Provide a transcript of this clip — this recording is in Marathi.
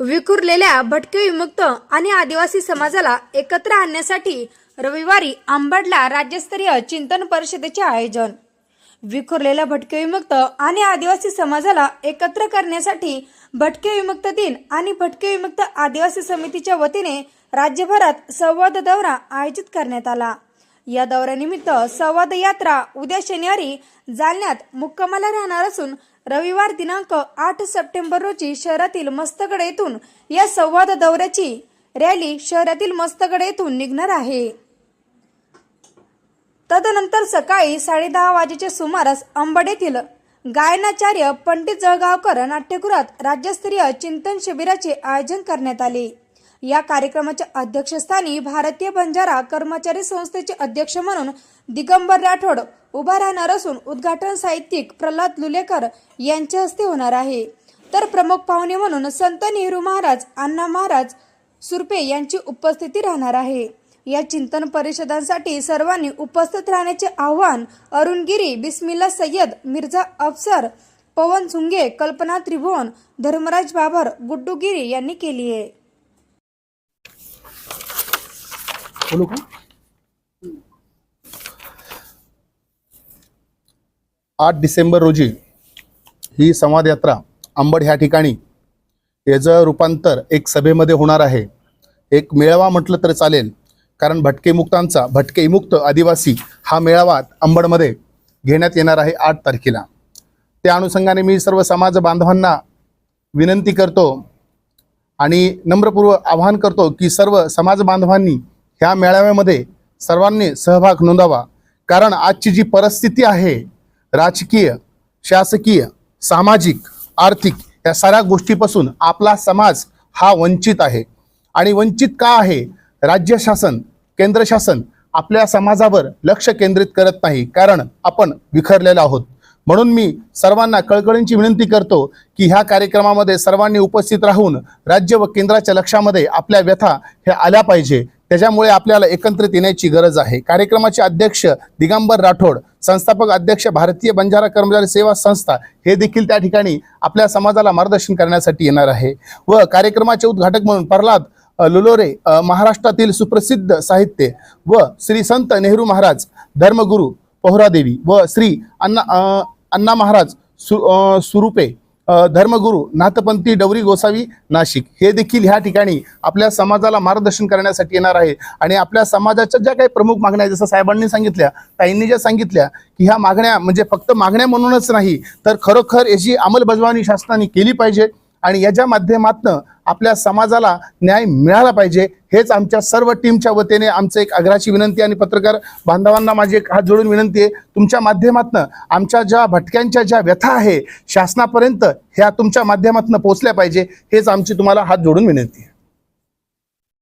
विखुरलेल्या भटके विमुक्त आणि आदिवासी समाजाला एकत्र आणण्यासाठी रविवारी आंबडला राज्यस्तरीय चिंतन परिषदेचे आयोजन. विखुरलेल्या भटके विमुक्त आणि आदिवासी समाजाला एकत्र करण्यासाठी भटके विमुक्त दिन आणि भटके विमुक्त आदिवासी समितीच्या वतीने राज्यभरात संवाद दौरा आयोजित करण्यात आला. या दौऱ्यानिमित्त संवाद यात्रा उद्या शनिवारी जालन्यात मुक्कामाला राहणार असून रविवार दिनांक आठ सप्टेंबर रोजी शहरातील मस्तगड येथून या संवाद दौऱ्याची रॅली शहरातील मस्तगड येथून निघणार आहे. तदनंतर सकाळी साडेदहा वाजेच्या सुमारास अंबड येथील गायनाचार्य पंडित जळगावकर नाट्यगृहात राज्यस्तरीय चिंतन शिबिराचे आयोजन करण्यात आले. या कार्यक्रमाच्या अध्यक्षस्थानी भारतीय बंजारा कर्मचारी संस्थेचे अध्यक्ष म्हणून दिगंबर राठोड उभा राहणार असून उद्घाटन साहित्यिक प्रल्हाद लुलेकर यांच्या हस्ते होणार आहे. तर प्रमुख पाहुणे म्हणून संत नेहरू महाराज अण्णा महाराज सुरपे यांची उपस्थिती राहणार आहे. या चिंतन परिषदांसाठी सर्वांनी उपस्थित राहण्याचे आव्हान अरुण गिरी बिस्मिल्ला सय्यद मिर्झा अफसर पवन झुंगे कल्पना त्रिभुवन धर्मराज बाबर गुड्डू गिरी यांनी केली आहे. बोलू का? आठ डिसेंबर रोजी ही संवाद यात्रा आंबड ह्या ठिकाणी याचं रूपांतर एक सभेमध्ये होणार आहे. एक मेळावा म्हटलं तर चालेल कारण भटके मुक्तांचा भटके मुक्त आदिवासी हा मेळावा अंबडमध्ये घेण्यात येणार आहे आठ तारखेला. त्या अनुषंगाने मी सर्व समाज बांधवांना विनंती करतो आणि नम्रपूर्व आवाहन करतो की सर्व समाज बांधवांनी ह्या मेळाव्यामध्ये सर्वांनी सहभाग नोंदावा. कारण आजची जी परिस्थिती आहे राजकीय शासकीय सामाजिक आर्थिक या साऱ्या गोष्टीपासून आपला समाज हा वंचित आहे. आणि वंचित का आहे? राज्य शासन केंद्र शासन आपल्या समाजावर लक्ष केंद्रित करत नाही. कारण आपण विखरलेलो आहोत. म्हणून मी सर्वांना कळकळींची विनंती करतो की ह्या कार्यक्रमामध्ये सर्वांनी उपस्थित राहून राज्य व केंद्राच्या लक्षामध्ये आपल्या व्यथा ह्या आल्या पाहिजे. त्याच्यामुळे आपल्याला एकत्रित येण्याची गरज आहे. कार्यक्रमाचे अध्यक्ष दिगंबर राठोड संस्थापक अध्यक्ष भारतीय बंजारा कर्मचारी सेवा संस्था हे देखील त्या ठिकाणी आपल्या समाजाला मार्गदर्शन करण्यासाठी येणार आहे. व कार्यक्रमाचे उद्घाटक म्हणून प्रल्हाद लुलोरे महाराष्ट्रातील सुप्रसिद्ध साहित्य व श्री संत नेहरू महाराज धर्मगुरू पोहरादेवी व श्री अण्णा अण्णा महाराज सु सुरूपे सुरुपे धर्मगुरू नाथपंथी डवरी गोसावी नाशिक. हे देखील ह्या ठिकाणी आपल्या समाजाला मार्गदर्शन करण्यासाठी येणार आहे. आणि आपल्या समाजाच्या ज्या काही प्रमुख मागण्या आहेत, जसं साहेबांनी सांगितल्या ताईंनी ज्या सांगितल्या की ह्या मागण्या म्हणजे फक्त मागण्या म्हणूनच नाही तर खरोखर याची अंमलबजावणी शासनाने केली पाहिजे. आणि याच्या माध्यमातनं आपल्या समाजाला न्याय मिळाला पाहिजे हेच आमच्या सर्व टीमच्या वतीने आमचं एक आग्रहाची विनंती आणि पत्रकार बांधवांना माझी एक हात जोडून विनंती आहे. तुमच्या माध्यमातनं आमच्या ज्या भटक्यांच्या ज्या व्यथा आहे शासनापर्यंत ह्या तुमच्या माध्यमातून पोचल्या पाहिजे हेच आमची तुम्हाला हात जोडून विनंती आहे.